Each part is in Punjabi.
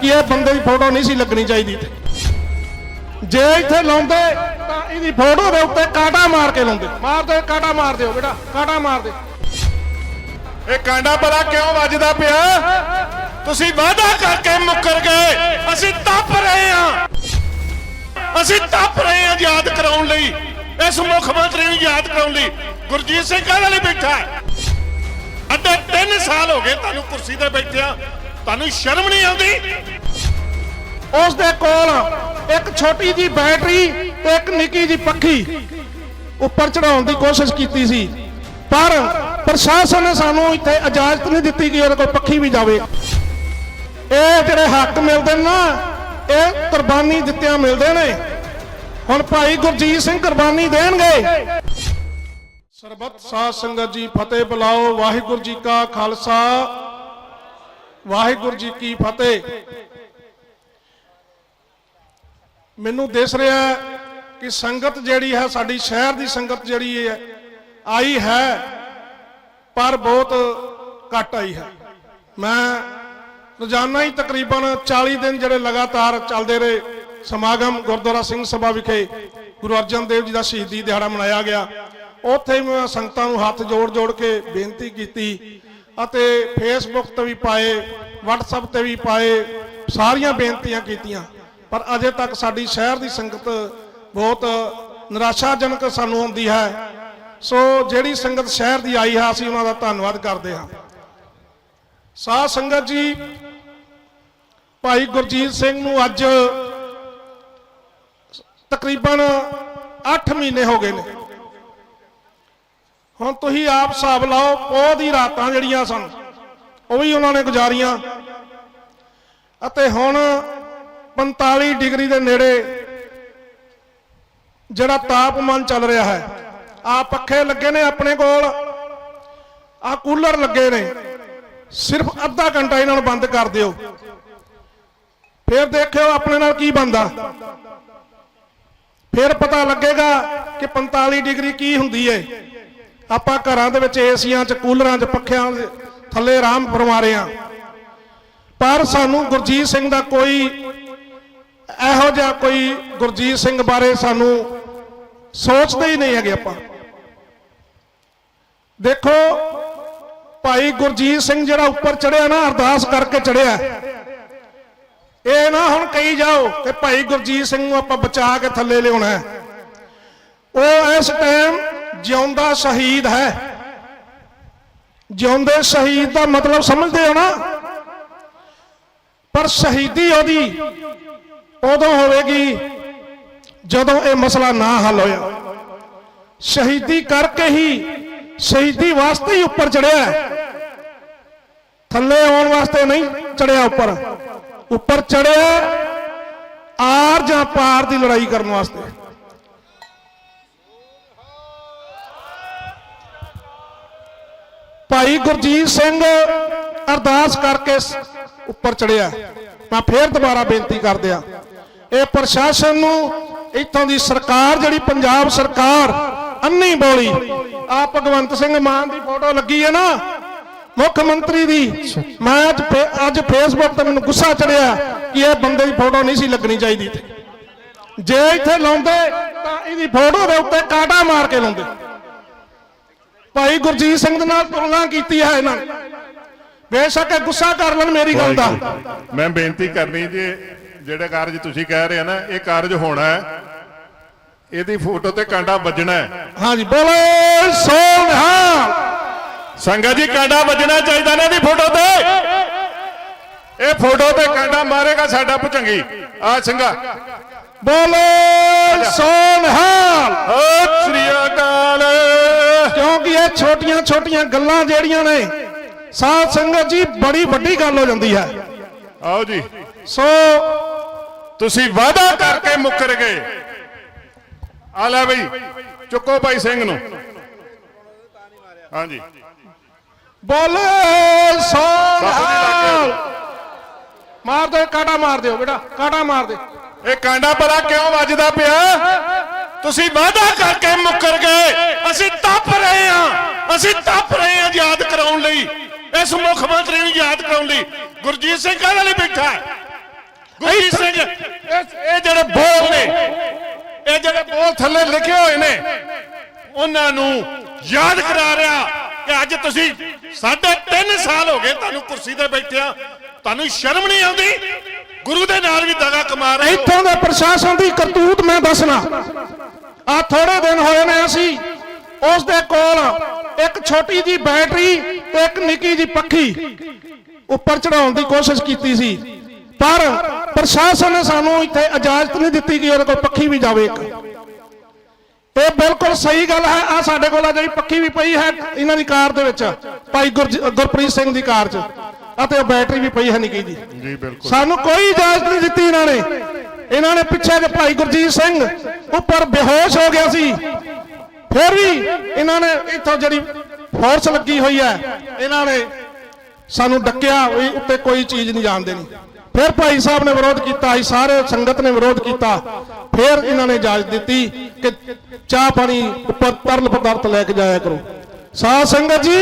ਕਿ ਇਹ ਬੰਦੇ ਦੀ ਫੋਟੋ ਨਹੀਂ ਸੀ ਲੱਗਣੀ ਚਾਹੀਦੀ ਇੱਥੇ। ਜੇ ਇੱਥੇ ਲਾਉਂਦੇ, ਤਾਂ ਇਹਦੀ ਫੋਟੋ ਦੇ ਉੱਤੇ ਕਾਂਟਾ ਮਾਰ ਕੇ ਲਾਉਂਦੇ। ਮਾਰ ਦੇ ਕਾਂਟਾ ਮਾਰ ਦਿਓ ਬੇਟਾ, ਕਾਂਟਾ ਮਾਰ ਦੇ ਇਹ ਕਾਂਡਾ ਭਲਾ ਕਿਉਂ ਵੱਜਦਾ ਪਿਆ? ਤੁਸੀਂ ਵਾਅਦਾ ਕਰਕੇ ਮੁੱਕਰ ਗਏ। ਅਸੀਂ ਤੱਪ ਰਹੇ ਹਾਂ। ਅਸੀਂ ਤੱਪ ਰਹੇ ਹਾਂ ਯਾਦ ਕਰਾਉਣ ਲਈ। ਇਸ ਮੁੱਖ ਮੰਤਰੀ ਨੂੰ ਯਾਦ ਕਰਾਉਣ ਲਈ। ਗੁਰਜੀਤ ਸਿੰਘ ਕਾਹਦੇ ਲਈ ਬੈਠਾ ਹੈ। ਅੱਧੇ 3 ਸਾਲ ਹੋ ਗਏ ਤੁਹਾਨੂੰ ਕੁਰਸੀ ਤੇ ਬੈਠਿਆ। ਤੁਹਾਨੂੰ ਸ਼ਰਮ ਨਹੀਂ ਆਉਂਦੀ? ਉਸ ਦੇ ਕੋਲ ਇੱਕ ਛੋਟੀ ਜੀ ਬੈਟਰੀ ਤੇ ਇੱਕ ਨਿੱਕੀ ਜੀ ਪੱਖੀ ਉੱਪਰ ਚੜਾਉਣ ਦੀ ਕੋਸ਼ਿਸ਼ ਕੀਤੀ ਸੀ। ਪਰ ਪ੍ਰਸ਼ਾਸਨ ਨੇ ਸਾਨੂੰ ਇੱਥੇ ਇਜਾਜ਼ਤ ਨਹੀਂ ਦਿੱਤੀ ਕਿ ਉਹਦੇ ਕੋਲ ਪੱਖੀ ਵੀ ਜਾਵੇ। ਇਹ ਜਿਹੜੇ ਹੱਕ ਮਿਲਦੇ ਨੇ ਨਾ ਇਹ ਕੁਰਬਾਨੀ ਦਿੱਤਿਆਂ ਮਿਲਦੇ ਨੇ। ਹੁਣ ਭਾਈ ਗੁਰਜੀਤ ਸਿੰਘ ਕੁਰਬਾਨੀ ਦੇਣਗੇ। ਸਰਬੱਤ ਸਾਧ ਸੰਗਤ ਜੀ ਫਤਿਹ ਬੁਲਾਓ। ਵਾਹਿਗੁਰੂ ਜੀ ਕਾ ਖਾਲਸਾ। ਵਾਹਿਗੁਰੂ ਜੀ ਕੀ ਫਤਿਹ। ਮੈਨੂੰ ਦਿਸ ਰਿਹਾ ਕਿ ਸੰਗਤ ਜਿਹੜੀ ਹੈ, ਸਾਡੀ ਸ਼ਹਿਰ ਦੀ ਸੰਗਤ ਜਿਹੜੀ ਹੈ, ਆਈ ਹੈ, ਪਰ ਬਹੁਤ ਘੱਟ ਆਈ ਹੈ। ਮੈਂ ਰੋਜ਼ਾਨਾ ਹੀ ਤਕਰੀਬਨ 40 ਦਿਨ ਜਿਹੜੇ ਲਗਾਤਾਰ ਚੱਲਦੇ ਰਹੇ, ਸਮਾਗਮ ਗੁਰਦੁਆਰਾ ਸਿੰਘ ਸਭਾ ਵਿਖੇ ਗੁਰੂ ਅਰਜਨ ਦੇਵ ਜੀ ਦਾ ਸ਼ਹੀਦੀ ਦਿਹਾੜਾ ਮਨਾਇਆ ਗਿਆ। ਉੱਥੇ ਮੈਂ ਸੰਗਤਾਂ ਨੂੰ ਹੱਥ ਜੋੜ ਜੋੜ ਕੇ ਬੇਨਤੀ ਕੀਤੀ ਅਤੇ ਫੇਸਬੁੱਕ ਤੇ ਵੀ ਪਾਏ, WhatsApp ਤੇ ਵੀ ਪਾਏ, ਸਾਰੀਆਂ ਬੇਨਤੀਆਂ ਕੀਤੀਆਂ। ਪਰ ਅਜੇ ਤੱਕ ਸਾਡੀ ਸ਼ਹਿਰ ਦੀ ਸੰਗਤ ਬਹੁਤ ਨਿਰਾਸ਼ਾਜਨਕ ਸਾਨੂੰ ਹੁੰਦੀ ਹੈ। ਸੋ ਜਿਹੜੀ ਸੰਗਤ ਸ਼ਹਿਰ ਦੀ ਆਈ ਹੈ, ਅਸੀਂ ਉਹਨਾਂ ਦਾ ਧੰਨਵਾਦ ਕਰਦੇ ਹਾਂ। ਸਾਧ ਸੰਗਤ ਜੀ, ਭਾਈ ਗੁਰਜੀਤ ਸਿੰਘ ਨੂੰ ਅੱਜ ਤਕਰੀਬਨ 8 ਮਹੀਨੇ ਹੋ ਗਏ ਨੇ। ਹੁਣ ਤੁਸੀਂ ਆਪ ਹਿਸਾਬ ਲਾਓ, ਪੋਹ ਦੀ ਰਾਤਾਂ ਜਿਹੜੀਆਂ ਸਨ, ਉਹ ਵੀ ਉਹਨਾਂ ਨੇ ਗੁਜ਼ਾਰੀਆਂ। ਅਤੇ ਹੁਣ 45 ਡਿਗਰੀ ਦੇ ਨੇੜੇ ਜਿਹੜਾ ਤਾਪਮਾਨ ਚੱਲ ਰਿਹਾ ਹੈ, ਆ ਪੱਖੇ ਲੱਗੇ ਨੇ ਆਪਣੇ ਕੋਲ, ਆ ਕੂਲਰ ਲੱਗੇ ਨੇ, ਸਿਰਫ ਅੱਧਾ ਘੰਟਾ ਇਹਨਾਂ ਨੂੰ ਬੰਦ ਕਰ ਦਿਓ। ਫਿਰ ਦੇਖਿਓ ਆਪਣੇ ਨਾਲ ਕੀ ਬੰਦਾ ਫਿਰ ਪਤਾ ਲੱਗੇਗਾ ਕਿ 45 ਡਿਗਰੀ ਕੀ ਹੁੰਦੀ ਹੈ ਆਪਾਂ ਘਰਾਂ ਦੇ ਵਿੱਚ ਏਸੀਆਂ 'ਚ, ਕੂਲਰਾਂ 'ਚ, ਪੱਖਿਆਂ ਥੱਲੇ ਆਰਾਮ ਫਰਮਾ ਰਹੇ ਹਾਂ ਪਰ ਸਾਨੂੰ ਗੁਰਜੀਤ ਸਿੰਘ ਦਾ ਕੋਈ ਇਹੋ ਜਿਹਾ ਕੋਈ ਗੁਰਜੀਤ ਸਿੰਘ ਬਾਰੇ ਸਾਨੂੰ ਸੋਚਦੇ ਹੀ ਨਹੀਂ ਹੈਗੇ ਆਪਾਂ। ਦੇਖੋ, ਭਾਈ ਗੁਰਜੀਤ ਸਿੰਘ ਜਿਹੜਾ ਉੱਪਰ ਚੜਿਆ ਨਾ, ਅਰਦਾਸ ਕਰਕੇ ਚੜਿਆ। ਇਹ ਨਾ ਹੁਣ ਕਹੀ ਜਾਓ ਕਿ ਭਾਈ ਗੁਰਜੀਤ ਸਿੰਘ ਨੂੰ ਆਪਾਂ ਬਚਾ ਕੇ ਥੱਲੇ ਲਿਆਉਣਾ ਉਹ ਇਸ ਟਾਈਮ ਜਿਉਂਦਾ ਸ਼ਹੀਦ ਹੈ। ਜਿਉਂਦੇ ਸ਼ਹੀਦ ਦਾ ਮਤਲਬ ਸਮਝਦੇ ਹੋ ਨਾ? ਪਰ ਸ਼ਹੀਦੀ ਉਹਦੀ ਉਦੋਂ ਹੋਵੇਗੀ ਜਦੋਂ ਇਹ ਮਸਲਾ ਨਾ ਹੱਲ ਹੋਇਆ ਸ਼ਹੀਦੀ ਕਰਕੇ ਹੀ ਸ਼ਹੀਦੀ ਵਾਸਤੇ ਹੀ ਉੱਪਰ ਚੜਿਆ ਥੱਲੇ ਆਉਣ ਵਾਸਤੇ ਨਹੀਂ ਚੜਿਆ ਉੱਪਰ। ਉੱਪਰ ਚੜਿਆ ਆਰ ਜਾਂ ਪਾਰ ਦੀ ਲੜਾਈ ਕਰਨ ਵਾਸਤੇ। ਭਾਈ ਗੁਰਜੀਤ ਸਿੰਘ ਅਰਦਾਸ ਕਰਕੇ ਉੱਪਰ ਚੜਿਆ ਮੈਂ ਫੇਰ ਦੁਬਾਰਾ ਬੇਨਤੀ ਕਰਦਿਆਂ ਇਹ ਪ੍ਰਸ਼ਾਸਨ ਨੂੰ ਇੱਥੋਂ ਦੀ ਸਰਕਾਰ, ਜਿਹੜੀ ਪੰਜਾਬ ਸਰਕਾਰ, ਅੰਨੀ ਬੋਲੀ। ਆ ਭਗਵੰਤ ਸਿੰਘ ਮਾਨ ਦੀ ਫੋਟੋ ਲੱਗੀ ਹੈ ਨਾ? ਮੁੱਖ ਮੰਤਰੀ ਦੀ। ਮੈਂ ਅੱਜ ਅੱਜ ਫੇਸਬੁੱਕ ਤੇ ਮੈਨੂੰ ਗੁੱਸਾ ਚੜਿਆ ਕਿ ਇਹ ਬੰਦੇ ਦੀ ਫੋਟੋ ਨਹੀਂ ਸੀ ਲੱਗਣੀ ਚਾਹੀਦੀ ਜੇ ਇੱਥੇ ਲਾਉਂਦੇ ਤਾਂ ਇਹਦੀ ਫੋਟੋ ਦੇ ਉੱਤੇ ਕਾਟਾ ਮਾਰ ਕੇ ਲਾਉਂਦੇ। ਭਾਈ ਗੁਰਜੀਤ ਸਿੰਘ ਦੇ ਨਾਲ ਤੁਲਨਾ ਕੀਤੀ ਹੈ ਇਹਨਾਂ ਨੇ। ਬੇਸ਼ੱਕ ਗੁੱਸਾ ਕਰ ਲੈਣ ਮੇਰੀ ਗੱਲ ਦਾ। ਮੈਂ ਬੇਨਤੀ ਕਰਨੀ ਜੀ ਜਿਹੜਾ ਕਾਰਜ ਤੁਸੀਂ ਕਹਿ ਰਹੇ ਹੋ ਨਾ ਇਹ ਕਾਰਜ ਹੋਣਾ ਹੈ। ਇਹਦੀ ਫੋਟੋ ਤੇ ਕਾਂਡਾ ਵੱਜਣਾ ਹੈ। ਹਾਂਜੀ ਬੋਲੇ ਸੋਨਹਾਲ ਸੰਗਤ ਜੀ ਕਾਂਡਾ ਵੱਜਣਾ ਚਾਹੀਦਾ ਨਾ ਇਹਦੀ ਫੋਟੋ ਤੇ। ਇਹ ਫੋਟੋ ਤੇ ਕਾਂਡਾ ਮਾਰੇਗਾ ਸਾਡਾ ਭੁਜੰਗੀ ਆ ਸਿੰਘਾ ਬੋਲੇ ਸੋਨਹਾਲ ਸਤਿ ਸ੍ਰੀ ਅਕਾਲ। ਕਿਉਂਕਿ ਇਹ ਛੋਟੀਆਂ ਛੋਟੀਆਂ ਗੱਲਾਂ ਜਿਹੜੀਆਂ ਨੇ ਸਾਧ ਸੰਗਤ ਜੀ ਬੜੀ ਵੱਡੀ ਗੱਲ ਹੋ ਜਾਂਦੀ ਹੈ। ਆਓ ਜੀ। ਸੋ ਤੁਸੀਂ ਵਾਅਦਾ ਕਰਕੇ ਮੁੱਕਰ ਗਏ। ਆ ਲੈ ਬਈ ਚੁੱਕੋ ਭਾਈ ਸਿੰਘ ਨੂੰ। ਹਾਂਜੀ। ਬੋਲੇ ਸੋਨਹਾਲ ਮਾਰ ਦੇ ਕਾਟਾ ਮਾਰ ਦਿਓ ਬੇਟਾ ਕਾਟਾ ਮਾਰ ਦੇ। ਇਹ ਕਾਂਡਾ ਭਲਾ ਕਿਉਂ ਵੱਜਦਾ ਪਿਆ? ਤੁਸੀਂ ਵਾਅਦਾ ਕਰਕੇ ਮੁੱਕਰ ਗਏ ਅਸੀਂ ਤੱਪ ਰਹੇ ਹਾਂ ਅਸੀਂ ਤੱਪ ਰਹੇ ਹਾਂ ਯਾਦ ਕਰਾਉਣ ਲਈ ਇਸ ਮੁੱਖ ਮੰਤਰੀ ਨੂੰ ਯਾਦ ਕਰਾਉਣ ਲਈ। ਗੁਰਜੀਤ ਸਿੰਘ ਕਾਹਦੇ ਲਈ ਬੈਠਾ ਹੈ? ਜ- ਇਹ ਇਹ ਜਿਹੜੇ ਬੋਲ ਨੇ ਇਹ ਜਿਹੜੇ ਬੋਲ ਥੱਲੇ ਲਿਖੇ ਹੋਏ ਨੇ ਉਹਨਾਂ ਨੂੰ ਯਾਦ ਕਰਾ ਰਿਹਾ ਕਿ ਅੱਜ ਤੁਸੀਂ ਸਾਢੇ 3 ਸਾਲ ਹੋ ਗਏ ਤੁਹਾਨੂੰ ਕੁਰਸੀ ਤੇ ਬੈਠਿਆ ਤੁਹਾਨੂੰ ਸ਼ਰਮ ਨਹੀਂ ਆਉਂਦੀ? ਗੁਰੂ ਦੇ ਨਾਲ ਵੀ ਦਗਾ ਕਮਾ ਰਹੇ ਇੱਥੋਂ ਦੇ ਪ੍ਰਸ਼ਾਸਨ ਦੀ ਕਰਤੂਤ ਮੈਂ ਦੱਸਣਾ। ਆ ਥੋੜੇ ਦਿਨ ਹੋਏ ਨੇ ਅਸੀਂ ਉਸ ਦੇ ਕੋਲ ਇੱਕ ਛੋਟੀ ਜੀ ਬੈਟਰੀ ਤੇ ਇੱਕ ਨਿੱਕੀ ਜੀ ਪੱਖੀ ਉੱਪਰ ਚੜਾਉਣ ਦੀ ਕੋਸ਼ਿਸ਼ ਕੀਤੀ ਸੀ। ਪਰ ਪ੍ਰਸ਼ਾਸਨ ਨੇ ਸਾਨੂੰ ਇੱਥੇ ਇਜਾਜ਼ਤ ਨਹੀਂ ਦਿੱਤੀ ਕਿ ਉਹਦੇ ਕੋਲ ਪੱਖੀ ਵੀ ਜਾਵੇ ਇੱਕ। ਇਹ ਬਿਲਕੁਲ ਸਹੀ ਗੱਲ ਹੈ। ਆ ਸਾਡੇ ਕੋਲ ਆ ਜਿਹੜੀ ਪੱਖੀ ਵੀ ਪਈ ਹੈ ਇਹਨਾਂ ਦੀ ਕਾਰ ਦੇ ਵਿੱਚ ਭਾਈ ਗੁਰਪ੍ਰੀਤ ਸਿੰਘ ਦੀ ਕਾਰ 'ਚ। ਅਤੇ ਉਹ ਬੈਟਰੀ ਵੀ ਪਈ ਹੈ ਨਿੱਕੀ ਜੀ। ਜੀ ਬਿਲਕੁਲ। ਸਾਨੂੰ ਕੋਈ ਇਜਾਜ਼ਤ ਨਹੀਂ ਦਿੱਤੀ ਇਹਨਾਂ ਨੇ। ਇਹਨਾਂ ਨੇ ਪਿੱਛੇ ਜੇ ਭਾਈ ਗੁਰਜੀਤ ਸਿੰਘ ਉੱਪਰ ਬੇਹੋਸ਼ ਹੋ ਗਿਆ ਸੀ। ਫਿਰ ਵੀ ਇਹਨਾਂ ਨੇ ਇੱਥੋਂ ਜਿਹੜੀ ਫੋਰਸ ਲੱਗੀ ਹੋਈ ਹੈ, ਇਹਨਾਂ ਨੇ ਸਾਨੂੰ ਡੱਕਿਆ ਵੀ ਉੱਤੇ ਕੋਈ ਚੀਜ਼ ਨਹੀਂ ਜਾਣ ਦੇਣੀ। ਫਿਰ ਭਾਈ ਸਾਹਿਬ ਨੇ ਵਿਰੋਧ ਕੀਤਾ ਸੀ ਸਾਰੇ ਸੰਗਤ ਨੇ ਵਿਰੋਧ ਕੀਤਾ। ਫਿਰ ਇਹਨਾਂ ਨੇ ਇਜਾਜ਼ਤ ਦਿੱਤੀ ਕਿ ਚਾਹ ਪਾਣੀ ਉੱਪਰ ਤਰਲ ਪਦਾਰਥ ਲੈ ਕੇ ਜਾਇਆ ਕਰੋ। ਸਾਧ ਸੰਗਤ ਜੀ,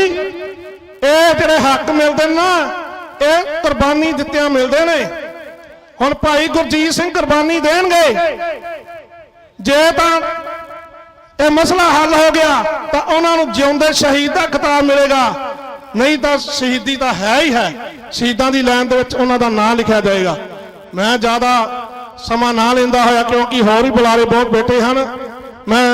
ਇਹ ਜਿਹੜੇ ਹੱਕ ਮਿਲਦੇ ਨੇ ਨਾ, ਇਹ ਕੁਰਬਾਨੀ ਦਿੱਤਿਆਂ ਮਿਲਦੇ ਨੇ। ਹੁਣ ਭਾਈ ਗੁਰਜੀਤ ਸਿੰਘ ਕੁਰਬਾਨੀ ਦੇਣਗੇ। ਜੇ ਤਾਂ ਇਹ ਮਸਲਾ ਹੱਲ ਹੋ ਗਿਆ, ਤਾਂ ਉਹਨਾਂ ਨੂੰ ਜਿਉਂਦੇ ਸ਼ਹੀਦ ਦਾ ਖਿਤਾਬ ਮਿਲੇਗਾ। ਨਹੀਂ ਤਾਂ ਸ਼ਹੀਦੀ ਤਾਂ ਹੈ ਹੀ ਹੈ। ਸ਼ਹੀਦਾਂ ਦੀ ਲਾਈਨ ਦੇ ਵਿੱਚ ਉਹਨਾਂ ਦਾ ਨਾਂ ਲਿਖਿਆ ਜਾਏਗਾ। ਮੈਂ ਜ਼ਿਆਦਾ ਸਮਾਂ ਨਾ ਲੈਂਦਾ ਹੋਇਆ ਕਿਉਂਕਿ ਹੋਰ ਵੀ ਬੁਲਾਰੇ ਬਹੁਤ ਬੈਠੇ ਹਨ। ਮੈਂ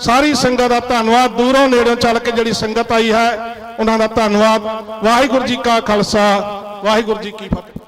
ਸਾਰੀ ਸੰਗਤ ਦਾ ਧੰਨਵਾਦ ਦੂਰੋਂ ਨੇੜੋਂ ਚੱਲ ਕੇ ਜਿਹੜੀ ਸੰਗਤ ਆਈ ਹੈ, ਉਹਨਾਂ ਦਾ ਧੰਨਵਾਦ। ਵਾਹਿਗੁਰੂ ਜੀ ਕਾ ਖਾਲਸਾ, ਵਾਹਿਗੁਰੂ ਜੀ ਕੀ ਫਤਿਹ।